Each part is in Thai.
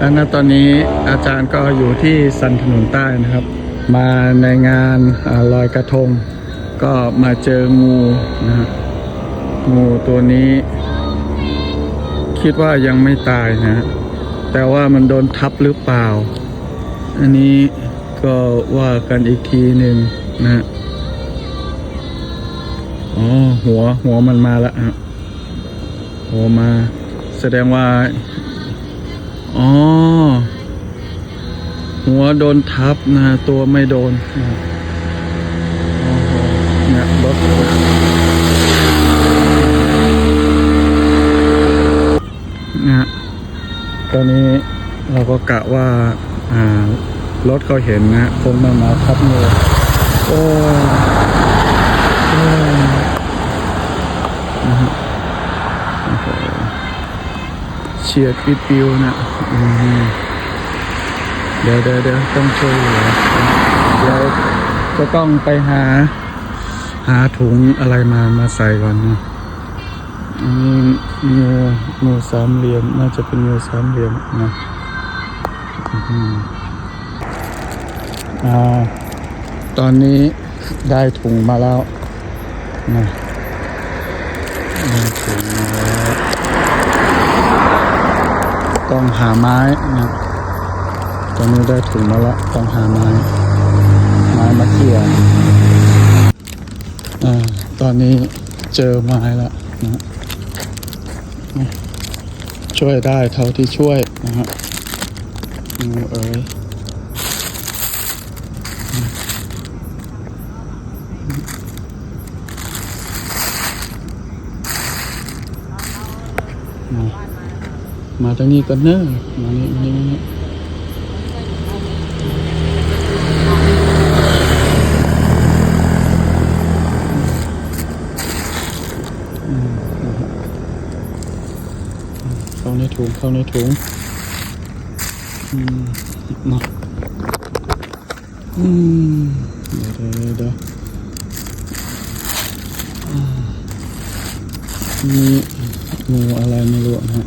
และณตอนนี้อาจารย์ก็อยู่ที่สันถนนใต้นะครับ มาในงานอลอยกระทง ก็มาเจองูนะฮะงูตัวนี้ คิดว่ายังไม่ตายนะ แต่ว่ามันโดนทับหรือเปล่า อันนี้ก็ว่ากันอีกทีหนึ่งนะฮะอ๋อหัวหัวมันมาแล้วฮะหัวมา แสดงว่า อ๋อ หัวโดนทับนะตัวไม่โดนนะโอ้โหเนี่ยรถนะฮะตอนนี้เราก็กะว่า อ่ารถเขาเห็นนะคงไมามาทับงูโอ้ยโอ้ยนะฮะโอ้โห เฉียดปิดปิวนะเดี๋ยวเดี๋ยวเดี๋ยวต้องช่วยเหลือเดี๋ยวก็ต้องไปหา หาถุงอะไรมามาใส่ก่อนนะอันนี้งูงูสามเหลี่ยมน่าจะเป็นงูสามเหลี่ยมนะอืมอ่าตอนนี้ได้ถุงมาแล้วนะได้ถุงมาแล้ว ต้องหาไม้นะตอนนี้ได้ถุงมาแล้วต้องหาไม้ ไม้มาเกี่ยอ่าตอนนี้เจอไม้แล้วนะช่วยได้เท่าที่ช่วยนะฮะงูเอ๋ยมา มาทางนี้กันเนอะมานี่มานี่มานี่เข้าในถุงเข้าในถุงอืมมาอืมเดี๋ยวเดี๋ยวเดี๋ยวเดี๋ยวอืมมีงูอะไรไม่รู้นะฮะ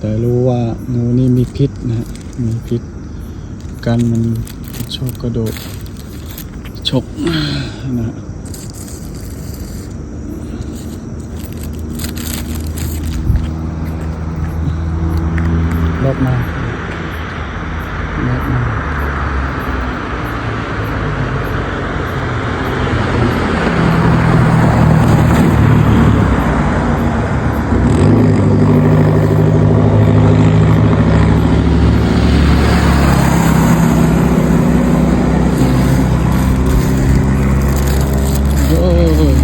แต่รู้ว่างูนี่มีพิษนะฮะมีพิษ กันมันชอบกระโดดฉกนะฮะรถมารถมาโอ้ย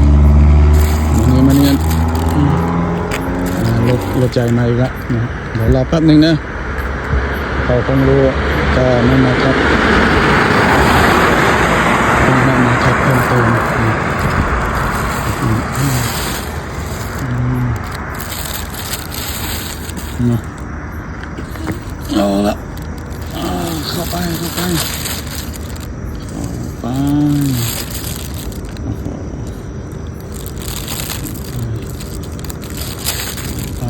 มาเนี่ยมาเนี่ยอืมอ่ารถรถ ใจมาอีกแล้วนะเดี๋ยวรอแป๊บหนึ่งนะเขาคงรู้ก็ไม่มาครับคงไม่มาครับเพิ่มเติมอืมอืมอืมอืมมาเอาละอ่าเข้าไปเข้าไปเข้าไปโอ้โหไป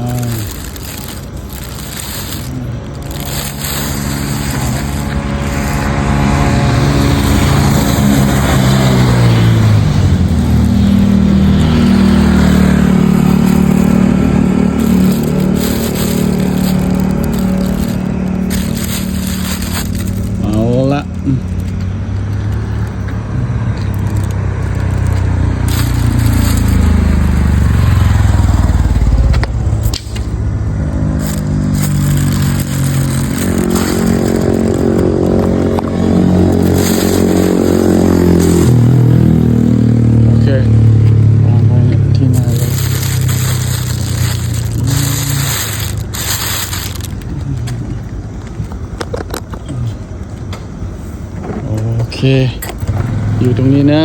เอาละอืมโอเควางไว้ที่หน้าเลยโอเคอยู่ตรงนี้นะ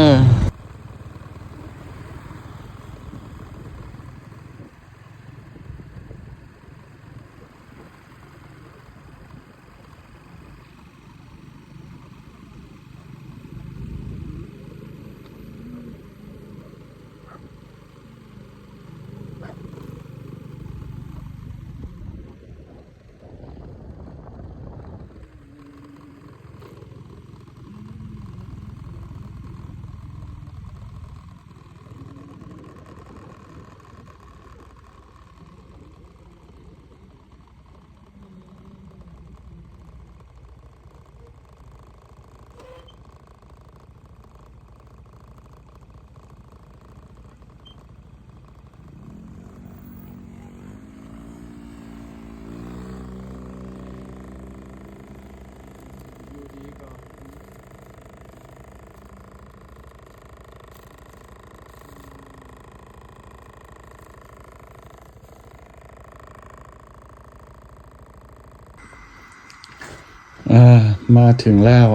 มาถึงแล้ว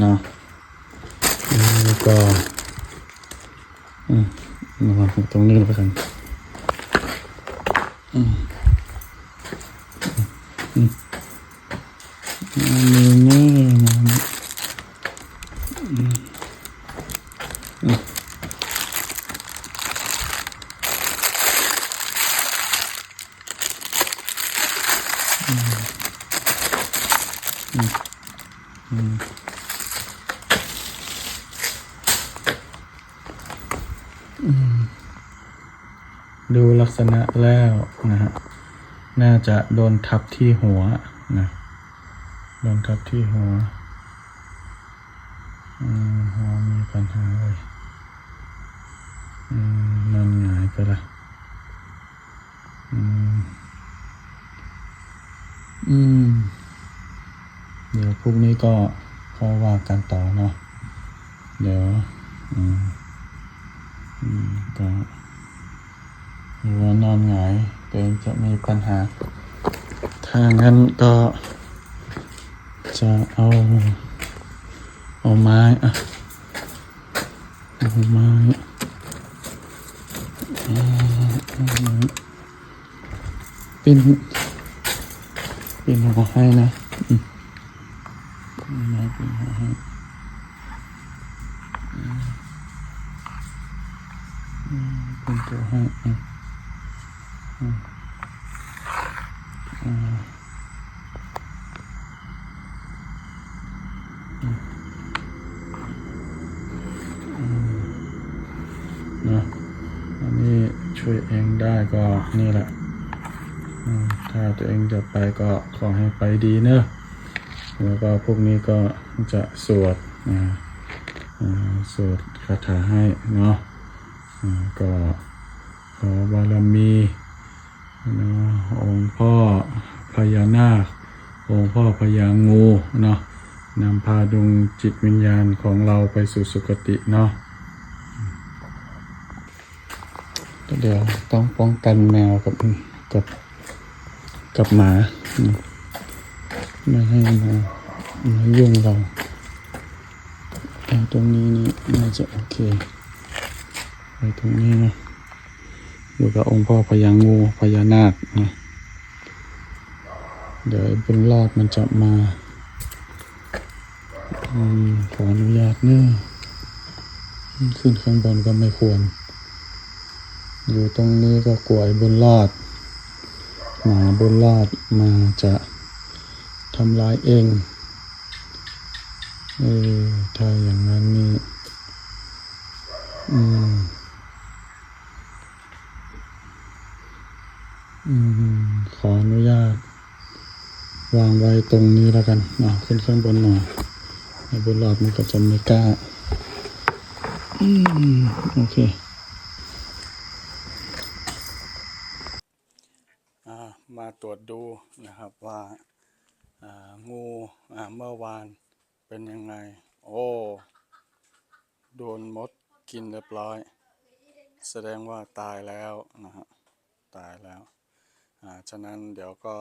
เนาะแล้วก็อืมมาวางตรงนี้ไปกันอืมอืมอันนี้นี่นะอืมอืม ดูลักษณะแล้วนะฮะ น่าจะโดนทับที่หัวนะ โดนทับที่หัวหัวมีปัญหาเลยอืมนอนหงายไปละอืมอืมเดี๋ยวพรุ่งนี้ก็ค่อว่ากันต่อเนาะ เดี๋ยว อืม อืม ก็หัวน อนหงายตัวเองจะมีปัญหา ถ้างั้นก็จะเอาเอาไม้อะเอาไม้ปิ้นปิ้นหัวให้นะอืมเอาไม้ปิ้นหัวให้ปิ้นตัวให้ นะอันนี้ช่วยเองได้ก็นี่แหละถ้าตัวเองจะไปก็ขอให้ไปดีเนอะแล้วก็พวกนี้ก็จะสวดอ่าอ่าสวดคาถาให้เนาะก็ขอบารมี นะองค์พ่อพญานาค องค์พ่อพญางูเนาะนำพาดวงจิตวิญญาณของเราไปสู่สุคติเนาะเดี๋ยวต้องป้องกันแมวกับกับกับหมา ไม่ให้มามายุ่งเราเอาตรงนี้นี่น่าจะโอเค ไปตรงนี้นะ อยู่กับองค์พ่อพญางูพญานาคนะเดี๋ยวบุญรอดมันจะมาอขออนุญาตเนอะขึ้นข้างบนก็ไม่ควร อยู่ตรงนี้ก็กลัวไอ้บุญรอดหมาบุญรอดมาจะทำร้ายเองเออถ้าอย่าง วางไว้ตรงนี้แล้วกันนะขึ้นข้างบนหน่อยไอ้บุญรอดมันก็จะไม่กล้าอืมโอเคมาตรวจดูนะครับว่างูเมื่อวานเป็นยังไง โอ้ โดนมดกินเรียบร้อย แสดงว่าตายแล้วนะฮะตายแล้ว ฉะนั้นเดี๋ยวก็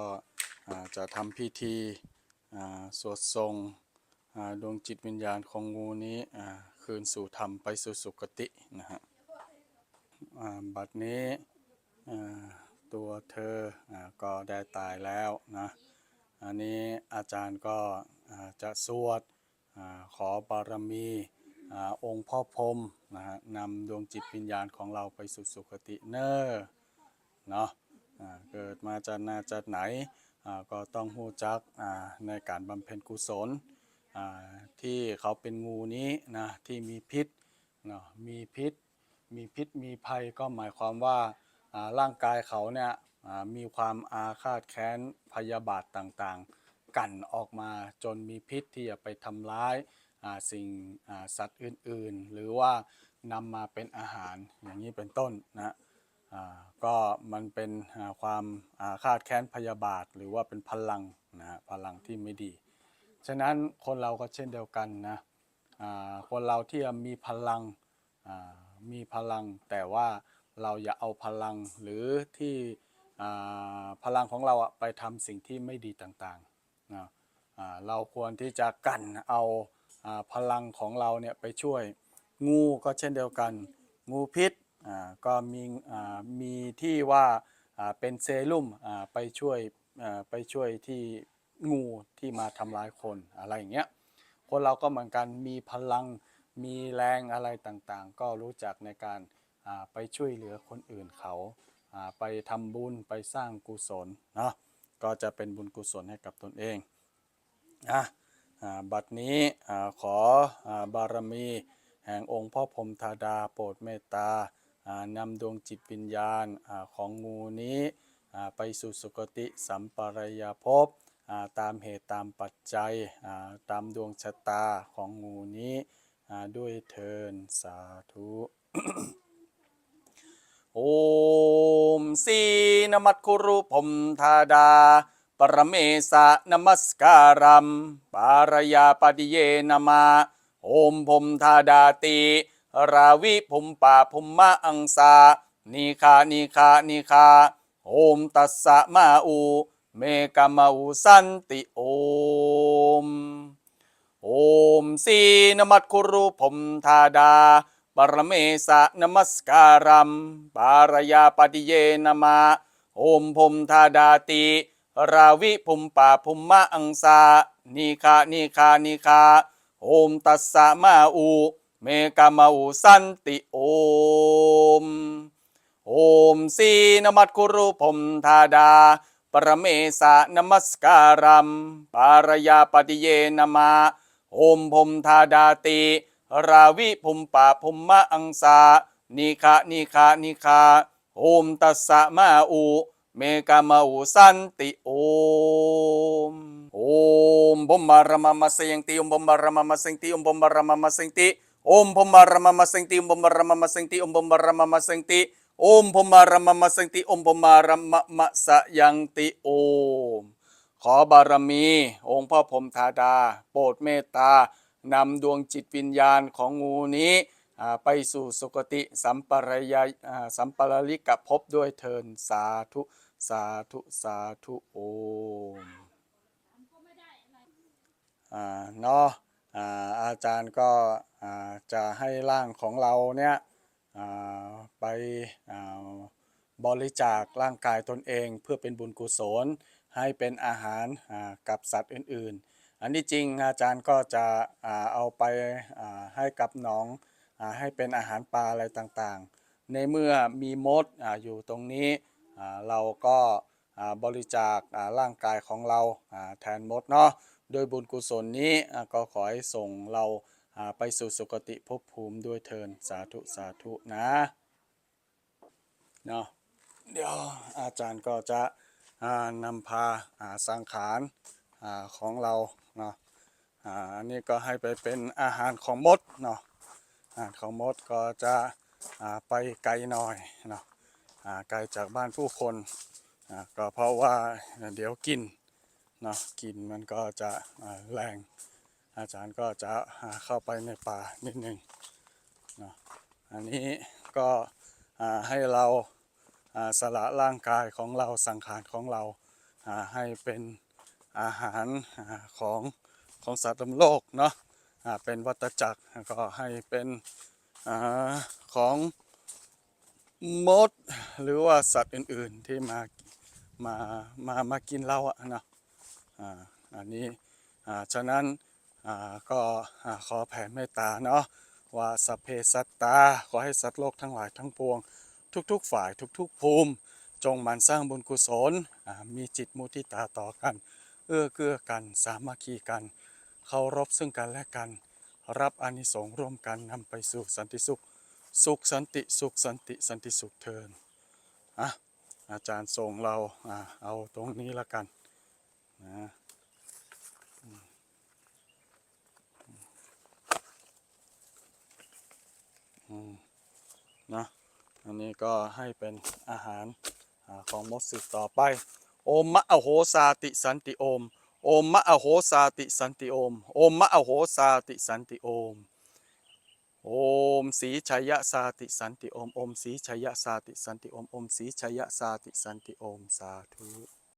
จะทำพิธีสวดทรงดวงจิตวิญญาณของงูนี้คืนสู่ธรรมไปสู่สุคตินะฮะบัดนี้ตัวเธออก็ได้ตายแล้วนะอันนี้อาจารย์ก็จะสวดขอบารมีอองค์พ่อพรมนะฮะนำดวงจิตวิญญาณของเราไปสู่สุคติเนอร์เนาะเกิดมาจากนาจากไหน ก็ต้องหู้จักในการบำเพ็ญกุศลที่เขาเป็นงูนี้นะที่มีพิษเนาะมีพิษ มีพิษมีภัยก็หมายความว่าร่างกายเขาเนี่ยมีความอาฆาตแค้นพยาบาทต่างๆ กั่นออกมาจนมีพิษที่จะไปทำร้ายสิ่งสัตว์อื่นๆ หรือว่านำมาเป็นอาหารอย่างนี้เป็นต้นนะ ก็มันเป็นความอาฆาตแค้นพยาบาท หรือว่าเป็นพลังนะฮะพลังที่ไม่ดี ฉะนั้นคนเราก็เช่นเดียวกันนะคนเราที่มีพลังมีพลัง แต่ว่าเราอย่าเอาพลังหรือที่พลังของเราไปทำสิ่งที่ไม่ดีต่างๆนะเราควรที่จะกันเอาอาพลังของเราเนี่ยไปช่วยงูก็เช่นเดียวกัน งูพิษ ก็มีมีที่ว่าเป็นเซรุ่มไปช่วยไปช่วยที่งูที่มาทำร้ายคนอะไรอย่างเงี้ยคนเราก็เหมือนกันมีพลังมีแรงอะไรต่างๆ ก็รู้จักในการไปช่วยเหลือคนอื่นเขาไปทำบุญไปสร้างกุศลเนาะก็จะเป็นบุญกุศลให้กับตนเองอะบัดนี้ขอบารมีแห่งองค์พ่อพรมธาดาโปรดเมตตา นำดวงจิตวิญญาณของงูนี้ไปสู่สุคติสัมปรายภพตามเหตุตามปัจจัยตามดวงชะตาของงูนี้ด้วยเทินสาธุโอมสีนมัตคุรุพรมธาดา ปรเมสะนมัสการัมปารยาปฏิเยนมา โอมพรมธาดาติ ราวิภุมป่าภุมมะอังสานิคานิคานิคาโอมตัสสะมาอู เมกะมาอูสันติโอม โอมสีนมัตคุรุพมธาดา ปรเมสะนมัสการัมปารยาปฏิเยนมา โอมพมธาดาติ ราวิภุมป่าภุมมะอังสานิคานิคานิคาโอมตัสสะมาอู เมกะมาอูสันติโอม โอมสีนมัตคุรุพรมธาดา ปรเมสะนมัสการัมปารยาปฏิเยนมาโอมพรมธาดาติ ราวิภุมปาภุมมะอังสานิคานิคานิคาโอมตัสสะมาอูเมกะมาอูสันติโอม โอมบมบารมมาเสยงติอมบมบารมมาเสยงติอมบมบารมมาเสยงติ โอมบมารมมาสยงติอมบมารมมาสยงติอมบมารมมาสยงติโอมบมารมมาสยงติอมบมารมมาสยังติโอม ขอบารมี องค์พ่อพรมธาดา โปรดเมตตานำดวงจิตวิญญาณของงูนี้ไปสู่สุคติสัมปรายาสัมปราลิกภพด้วยเทินสาธุสาธุสาธุโอมอ่าเนาะ อาจารย์ก็จะให้ร่างของเราเนี่ยไปบริจาคร่างกายตนเอง เพื่อเป็นบุญกุศลให้เป็นอาหารกับสัตว์อื่น ๆ อันนี้จริงอาจารย์ก็จะเอาไปให้กับน้องให้เป็นอาหารปลาอะไรต่างๆ ในเมื่อมีมดอยู่ตรงนี้เราก็บริจาคร่างกายของเราแทนมดเนาะ โดยบุญกุศลนี้ก็ขอให้ส่งเราไปสู่สุคติภพภูมิด้วยเทินสาธุสาธุนะเนาะเดี๋ยวอาจารย์ก็จะนำพาาสังขารของเราเนาะอันนี้ก็ให้ไปเป็นอาหารของมดเนาะอาหารของมดก็จะไปไกลหน่อยเนาะไกลจากบ้านผู้คนก็เพราะว่าเดี๋ยวกิน นาะกินมันก็จะแรง อาจารย์ก็จะเข้าไปในป่านิดนึงเนาะอันนี้ก็ให้เราอ่าสละร่างกายของเราสังขารของเราให้เป็นอาหารของของสัตว์ในโลกเนาะเป็นวัตจักรก็ให้เป็นอของมดหรือว่าสัตว์อื่นๆที่มามามามากินเราอะนะ อันนี้ฉะนั้นก็ขอแผ่เมตตาเนาะว่าสัพเพสัตตา ขอให้สัตว์โลกทั้งหลายทั้งปวง ทุกๆฝ่ายทุกๆภูมิ จงมันสร้างบุญกุศลมีจิตมุทิตาต่อกัน เอื้อเกื้อกันสามัคคีกันเคารพซึ่งกันและกัน รับอานิสงส์ร่วมกันนำไปสู่สันติสุข สุขสันติสุขสันติสันติสุขเทินอะอาจารย์ส่งเราอ่าเอาตรงนี้ละกัน นะอืมนะอันนี้ก็ให้เป็นอาหารของมดสืบต่อไป โอมมะอโหสาติสันติโอม โอมมะอโหสาติสันติโอม โอมมะอโหสาติสันติโอม โอมสีชัยะสาติสันติโอม โอมสีชัยะสาติสันติโอม โอมสีชัยยะสาติสันติโอม สาธุ